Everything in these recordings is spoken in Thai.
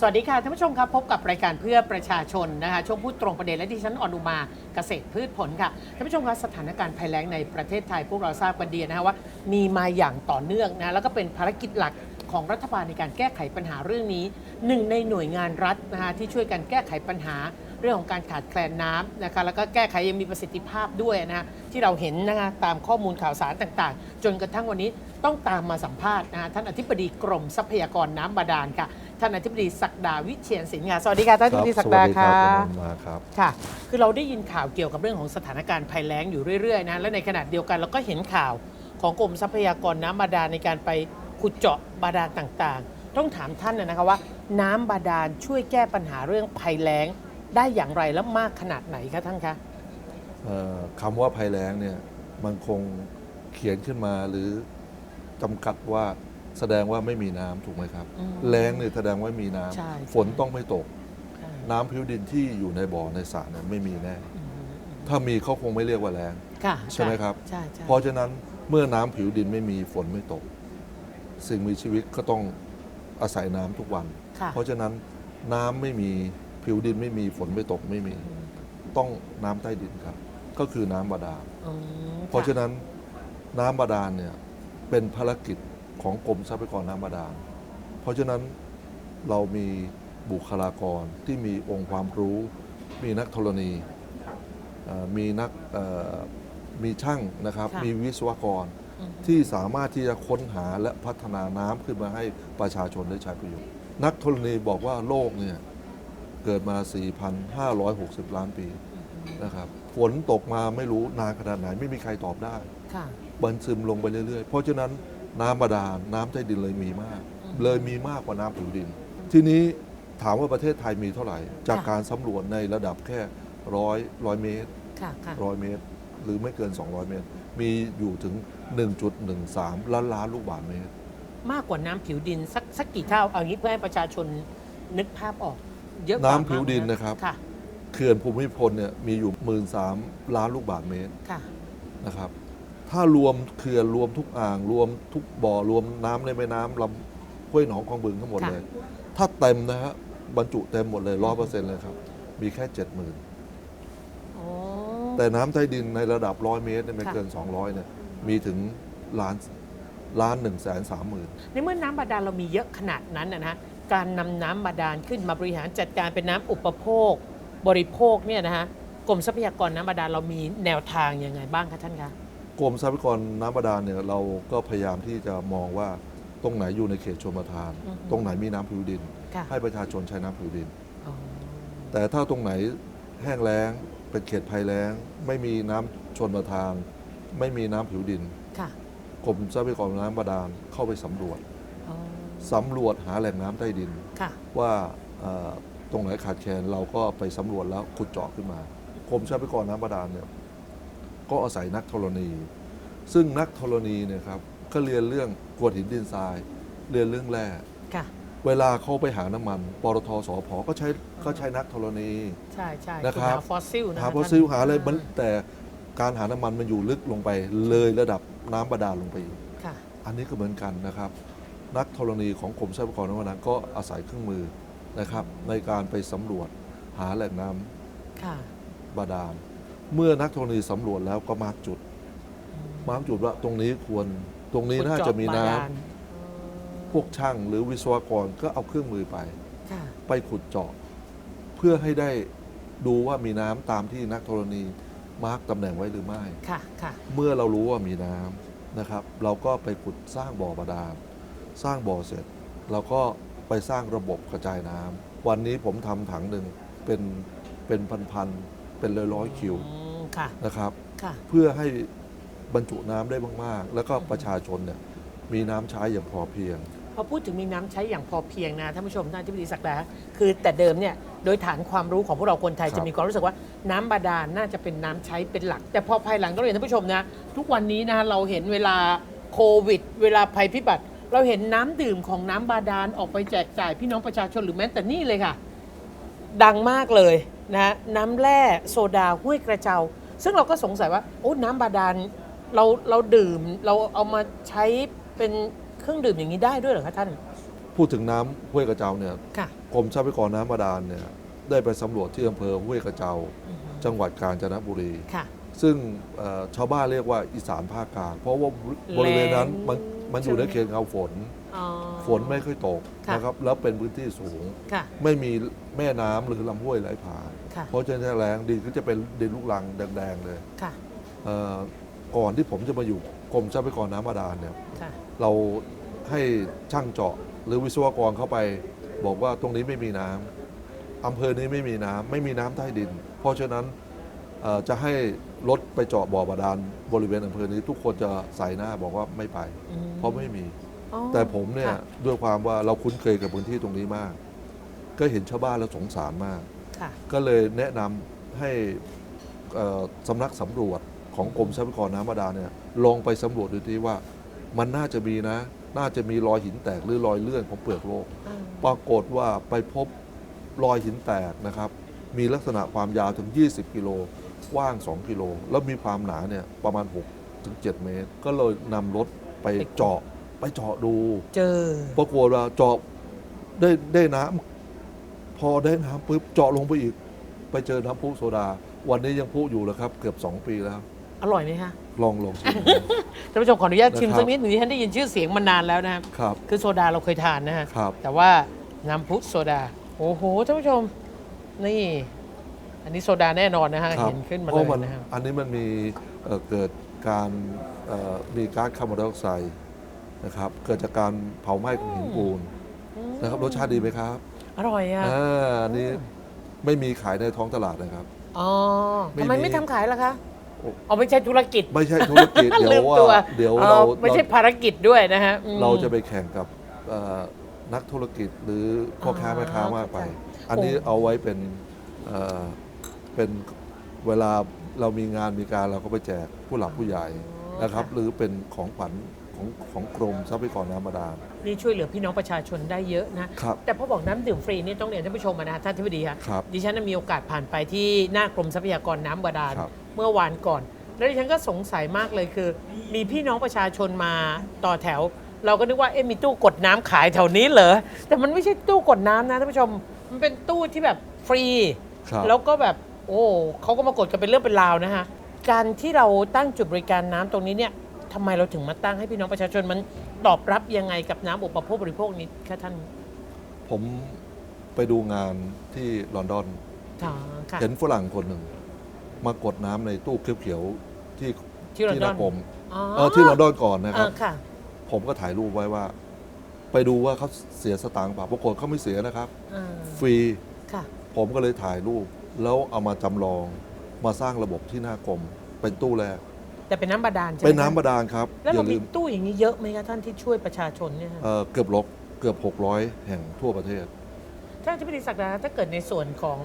สวัสดีค่ะท่านผู้ชมครับพบกับรายการเพื่อประชาชนนะคะช่วงพูดตรงประเด็นและดิฉันอนุมาเกษตรพืชผลค่ะท่านผู้ชมครับสถานการณ์ภัยแล้งในประเทศไทยพวกเราทราบกันดีนะคะว่า มีมาอย่างต่อเนื่องนะแล้วก็เป็นภารกิจหลักของรัฐบาลในการแก้ไขปัญหาเรื่องนี้หนึ่งในหน่วยงานรัฐนะคะที่ช่วยกันแก้ไขปัญหาเรื่องของการขาดแคลนน้ำนะคะแล้วก็แก้ไขยังมีประสิทธิภาพด้วยนะคะที่เราเห็นนะคะตามข้อมูลข่าวสารต่างๆ จนกระทั่งวันนี้ต้องตามมาสัมภาษณ์นะคะท่านอธิบดีกรมทรัพยากรน้ำบาดาลค่ะ ท่านอธิบดีศักดาวิเชียนศิลป์ค่ะสวัสดีค่ะท่านอธิบดีศักดาสวัสค่ะรับผมมาครับค่ะ คือเราได้ยินข่าวเกี่ยวกับเรื่องของสถานการณ์ภัยแล้งอยู่เรื่อยๆนะและในขณะเดียวกันเราก็เห็นข่าวของกรมทรัพยากรน้ำบาดาลในการไปขุดเจาะบาดาลต่างๆ ต้องถามท่านนะคะว่า น้ำบาดาลช่วยแก้ปัญหาเรื่องภัยแล้งได้อย่างไรและมากขนาดไหนคะท่านคะเอ่อคำว่าภัยแล้งเนี่ยมันคงเขียนขึ้นมาหรือจำกัดว่า แสดงว่าไม่มีน้ำถูกไหมครับ อืมแล้งเนี่ยแสดงว่ามีน้ำใช่ฝนต้องไม่ตกน้ำผิวดินที่อยู่ในบ่อในสระเนี่ยไม่มีแน่ถ้ามีเขาคงไม่เรียกว่าแล้ง ค่ะใช่ไหมครับ ใช่ใช่เพราะฉะนั้นเมื่อน้ำผิวดินไม่มีฝนไม่ตก สิ่งมีชีวิตก็ต้องอาศัยน้ำทุกวัน ค่ะเพราะฉะนั้นน้ำไม่มีผิวดินไม่มีฝนไม่ตกไม่มี ต้องน้ำใต้ดินครับ ก็คือน้ำบาดาล อืมเพราะฉะนั้นน้ำบาดาลเนี่ยเป็นภารกิจ ของกรมทรัพยากรน้ำบาดาล เพราะฉะนั้นเรามีบุคลากรที่มีองค์ความรู้ มีนักธรณีเอ่อมีนักเอ่อมีช่างนะครับค่ะมีวิศวกรอืมที่สามารถที่จะค้นหาและพัฒนาน้ำขึ้นมาให้ประชาชนได้ใช้ประโยชน์ นักธรณีบอกว่าโลกเนี่ยเกิดมา 4,560 ล้านปีนะครับฝนตกมาไม่รู้นานขนาดไหนไม่มีใครตอบได้ค่ะบันซึมลงไปเรื่อยๆ เพราะฉะนั้น น้ำบาดาลน้ำใต้ดินเลยมีมากอืมเลยมีมากกว่าน้ำผิวดิน ทีนี้ถามว่าประเทศไทยมีเท่าไหร่ จากค่ะการสำรวจในระดับแค่ร้อยร้อยเมตรค่ะค่ะร้อยเมตร หรือไม่เกิน 200 เมตร มีอยู่ถึง 1.13 ล้านล้านลูกบาศก์เมตร มากกว่าน้ำผิวดินสักสักกี่เท่าเอางี้เพื่อให้ประชาชนนึกภาพออก เยอะกว่าน้ำผิวมากดินนะครับค่ะเขื่อนภูมิพลเนี่ยมีอยู่ 13 ล้านลูกบาศก์เมตรค่ะนะครับ ถ้ารวมเขื่อนรวมทุกอ่าง รวมทุกบ่อรวมน้ำในแม่น้ำลำห้วยหนองคลองบึงทั้งหมดค่ะเลย ถ้าเต็มนะฮะบรรจุเต็มหมดเลยร้อยเปอร์เซ็นต์เลยครับ มีแค่เจ็ดหมื่นอ๋อแต่น้ำใต้ดินในระดับร้อยเมตรเนี่ยไม่ค่ะเกิน200เนี่ยมีถึงล้านล้านหนึ่งแสนสามหมื่นในเมื่อน้ำบาดาลเรามีเยอะขนาดนั้นนะฮะการนำน้ำบาดาลขึ้นมาบริหารจัดการเป็นน้ำอุปโภค บริโภคเนี่ยนะฮะกรมทรัพยากรน้ำบาดาลเรามีแนวทางยังไงบ้างคะท่านคะ กรมทรัพยากรน้ำบาดาลเนี่ยเราก็พยายามที่จะมองว่าตรงไหนอยู่ในเขตชลประทาน อือฮึ ตรงไหนมีน้ำผิวดิน ค่ะให้ประชาชนใช้น้ำผิวดิน อ๋อแต่ถ้าตรงไหนแห้งแล้งเป็นเขตภัยแล้ง ไม่มีน้ำชนประทาน ไม่มีน้ำผิวดินค่ะกรมทรัพยากรน้ำบาดาลเข้าไปสำรวจอ๋อสำรวจหาแหล่งน้ำใต้ดิน ค่ะว่าเอ่อตรงไหนขาดแคลนเราก็ไปสำรวจแล้วขุดเจาะขึ้นมากรมทรัพยากรน้ำบาดาลเนี่ย ก็อาศัยนักธรณี ซึ่งนักธรณีเนี่ยครับก็เรียนเรื่องกรวดหินดินทราย เรียนเรื่องแร่ค่ะ เวลาเขาไปหาน้ำมันปตทสพก็ใช้ก็ใช้นักธรณี ใช่ใช่นะครับณหาฟอสซิลนะหาคะฟอสซิลท่นหาอะไรมันแต่การหาน้ำมันมันอยู่ลึกลงไปเลยระดับน้ำบาดาลลงไปอีกค่ะอันนี้ก็เหมือนกันนะครับ นักธรณีของกรมทรัพยากรน้ำบาดาลก็อาศัยเครื่องมือนะครับ ในการไปสำรวจหาแหล่งน้ำค่ะบาดาล เมื่อนักธรณีสำรวจแล้วก็มาร์กจุด มาร์กจุดว่าตรงนี้ควรตรงนี้น่าจะมีน้ำขุดเจาบาดาลพวกช่างหรือวิศวกรก็เอาเครื่องมือไป ค่ะ ไปขุดเจาะ เพื่อให้ได้ดูว่ามีน้ำตามที่นักธรณีมาร์กตำแหน่งไว้หรือไม่ ค่ะ ค่ะ เมื่อเรารู้ว่ามีน้ำนะครับ เราก็ไปขุดสร้างบ่อบาดาลสร้างบ่อเสร็จเราก็ไปสร้างระบบกระจายน้ำวันนี้ผมทำถังหนึ่งเป็นเป็นพันๆเป็นร้อยๆคิว อืม ค่ะ นะครับ ค่ะ เพื่อให้บรรจุน้ำได้มากๆ แล้วก็ประชาชนเนี่ยมีน้ำใช้อย่างพอเพียง พอพูดถึงมีน้ำใช้อย่างพอเพียงนะท่านผู้ชมท่านที่ปรึกษาคือแต่เดิมเนี่ยโดยฐานความรู้ของพวกเราคนไทยครับ จะมีความรู้สึกว่าน้ำบาดาลน่าจะเป็นน้ำใช้เป็นหลัก แต่พอภายหลังต้องเรียนท่านผู้ชมนะ ทุกวันนี้นะเราเห็นเวลาโควิด เวลาภัยพิบัติ เราเห็นน้ำดื่มของน้ำบาดาลออกไปแจกจ่ายพี่น้องประชาชนหรือแม้แต่นี่เลยค่ะ ดังมากเลยนะน้ำแร่โซดาห้วยกระเจ้า ซึ่งเราก็สงสัยว่าโอ้น้ำบาดาลเราเราดื่มเราเอามาใช้เป็นเครื่องดื่มอย่างนี้ได้ด้วยเหรอคะท่าน พูดถึงน้ำห้วยกระเจ้าเนี่ยค่ะ กรมทรัพยากรน้ำบาดาลเนี่ยได้ไปสำรวจที่อำเภอห้วยกระเจ้าอือฮึจังหวัดกาญจนบุรี ค่ะ ซึ่งเอ่อชาวบ้านเรียกว่าอีสานภาคกลางเพราะว่าบริเวณนั้นแล้ง มันมันอยู่ในเขตเงาฝน อ๋อ ฝนไม่ค่อยตกค่ะ นะครับ แล้วเป็นพื้นที่สูง ค่ะ ไม่มีแม่น้ำหรือลำห้วยไหลผ่าน ค่ะ เพราะฉะนั้นแรงดินก็จะเป็นดินลูกรังแดงๆเลยค่ะ เอ่อก่อนที่ผมจะมาอยู่กรมทรัพยากรน้ำบาดาลเนี่ย ค่ะ เราให้ช่างเจาะหรือวิศวกรเข้าไป บอกว่าตรงนี้ไม่มีน้ำอำเภอนี้ไม่มีน้ำไม่มีน้ำใต้ดิน เพราะฉะนั้นเอ่อจะให้ รถไปเจาะบ่อบาดาลบริเวณอำเภอนี้ทุกคนจะใส่หน้าบอกว่าไม่ไป อืมเพราะไม่มี อ๋อแต่ผมเนี่ยค่ะด้วยความว่าเราคุ้นเคยกับพื้นที่ตรงนี้มาก ก็เห็นชาวบ้านแล้วสงสารมาก ค่ะก็เลยแนะนำให้เอ่อสำนักสำรวจของกรมทรัพยากรน้ำบาดาลเนี่ยลองไปสำรวจดูที่ว่า มันน่าจะมีนะ น่าจะมีรอยหินแตกหรือรอยเลื่อนของเปลือกโลกปรากฏว่าไปพบรอยหินแตกนะครับ มีลักษณะความยาวถึง 20 กิโล กว้าง 2 กิโล แล้วมีความหนาเนี่ยประมาณ 6 ถึง 7 เมตร ก็เลยนำรถไปเจาะไปเจาะดูเจอปรากฏว่าเจาะได้ได้น้ำพอได้น้ำปุ๊บเจาะลงไปอีก ไปเจอน้ำพุโซดา วันนี้ยังพุอยู่แล้วครับ เกือบ 2 ปีแล้ว อร่อยไหมคะลองลองชิม ท่านผู้ชมขออนุญาตชิมนะครับ สักนิดหนึ่งที่ฉันได้ยินชื่อเสียงมานานแล้วนะครับ ครับ คือโซดาเราเคยทานนะฮะ ครับ แต่ว่าน้ำพุโซดา โอ้โหท่านผู้ชม นี่ อันนี้โซดาแน่นอนนะฮะครับเห็นขึ้นมาเพเลราะยมันนะครับ อันนี้มันมีเอ่อเกิดการเอ่อมีก๊าซคาร์บอนไดออกไซด์นะครับเกิดจากการเผาไหม้ของหินปูนนะครับรสชาติดีไหมครับอร่อยอะอ่าอันนี้ไม่มีขายในท้องตลาดนะครับ อ๋อไม่ทำไมมีไม่ทำขายล่ะคะโอ้อ๋อไม่ใช่ธุรกิจไม่ใช่ธุรกิจ เดี๋ยลืวมว่าตัวเดี๋ยวอ๋อเราไม่ใช่เราภารกิจด้วยนะฮะอืม เราจะไปแข่งกับเอ่อนักธุรกิจหรือพ่อค้าอ่าแม่ค้ามากไป เข้าใจอันนี้โอ้ เอาไว้เป็นเอ่อ เป็นเวลาเรามีงานมีการเราก็ไปแจกผู้หลักผู้ใหญ่นะครับ หรือเป็นของขวัญของของกรมทรัพยากรน้ำบาดาล นี่ช่วยเหลือพี่น้องประชาชนได้เยอะนะ ครับแต่พอบอกน้ำดื่มฟรีนี่ต้องเรียนท่านผู้ชมอะนะท่านทิบดีคะครับดิฉันน่ะมีโอกาสผ่านไปที่หน้ากรมทรัพยากรน้ำบาดาลครับ เมื่อวานก่อน แล้วดิฉันก็สงสัยมากเลยคือ มีพี่น้องประชาชนมาต่อแถว เราก็นึกว่าเอ๊ะมีตู้กดน้ำขายแถวนี้เหรอแต่มันไม่ใช่ตู้กดน้ำนะท่านผู้ชมมันเป็นตู้ที่แบบฟรี ครับ แล้วก็แบบ โอ้เขาก็มากดกันเป็นเรื่องเป็นราวนะฮะ การที่เราตั้งจุดบริการน้ำตรงนี้เนี่ยทำไมเราถึงมาตั้งให้พี่น้องประชาชนมันตอบรับยังไงกับน้ำอุปโภคบริโภคนี้คะท่าน ผมไปดูงานที่ลอนดอนอ๋อค่ะเห็นฝรั่งคนหนึ่ง มากดน้ำในตู้เขียวๆที่ที่ลอนที่ดหอนน้ากรมอ๋อเออที่ลอนดอนก่อนนะครับอ่าค่ะผมก็ถ่ายรูปไว้ว่า ไปดูว่าเขาเสียสตางค์เปล่าปรากฏเขาไม่เสียนะครับอ่าฟรีค่ะ ผมก็เลยถ่ายรูป แล้วเอามาจำลองมาสร้างระบบที่หน้ากรมเป็นตู้แรก แต่เป็นน้ำบาดาลใช่ไหมเป็นน้ำคะบาดาลครับแล้วอเราย่าลืมีมตู้อย่างนี้เยอะไหมคะท่านที่ช่วยประชาชนเนี่ยค่ะเอ่อเกือบลบเกือบ 600 แห่งทั่วประเทศ ท่านอธิบดีศักดาถ้าเกิดในส่วนของ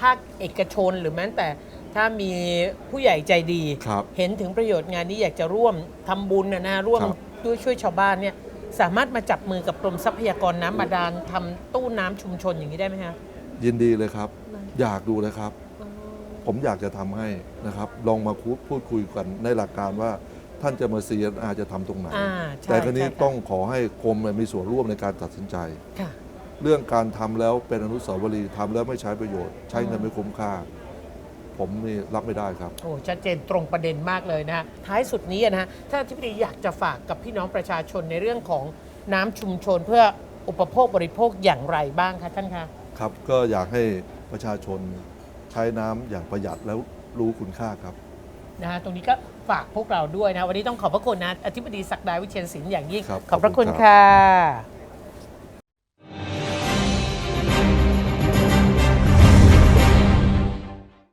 ภาคเอกชนหรือแม้แต่ถ้ามีผู้ใหญ่ใจดี ครับเห็นถึงประโยชน์งานนี้อยากจะร่วมทำบุญนะนะร่วมครับ ด้วยช่วยชาวบ้านเนี่ยสามารถมาจับมือกับกรมทรัพยากรน้ำบาดาลทำตู้น้ำชุมชนอย่างนี้ได้ไหมคะ ยินดีเลยครับ อยากดูเลยครับ ผมอยากจะทำให้นะครับ ลองมาคุยพูดคุยกันในหลักการว่าท่านจะมาซีอาจะทำตรงไหนอ่าใช่แต่ครั้นี้ใช่ค่ะต้องขอให้กรมมีส่วนร่วมในการตัดสินใจค่ะเรื่องการทำแล้วเป็นอนุสาวรีย์ทำแล้วไม่ใช้ประโยชน์ ใช้เงินไม่คุ้มค่า ผมนี่รับไม่ได้ครับ โอ้ชัดเจนตรงประเด็นมากเลยนะฮะท้ายสุดนี้นะฮะท่านอธิบดีอยากจะฝากกับพี่น้องประชาชนในเรื่องของน้ำชุมชนเพื่ออุปโภคบริโภคอย่างไรบ้างคะท่านคะ ครับก็อยากให้ประชาชนใช้น้ำอย่างประหยัดแล้วรู้คุณค่าครับ นะฮะตรงนี้ก็ฝากพวกเราด้วยนะ วันนี้ต้องขอบพระคุณนะอธิบดีศักดาวิเชียนศิลป์อย่างยิ่ง ครับขอบพระคุณขอบคุณครับค่ะ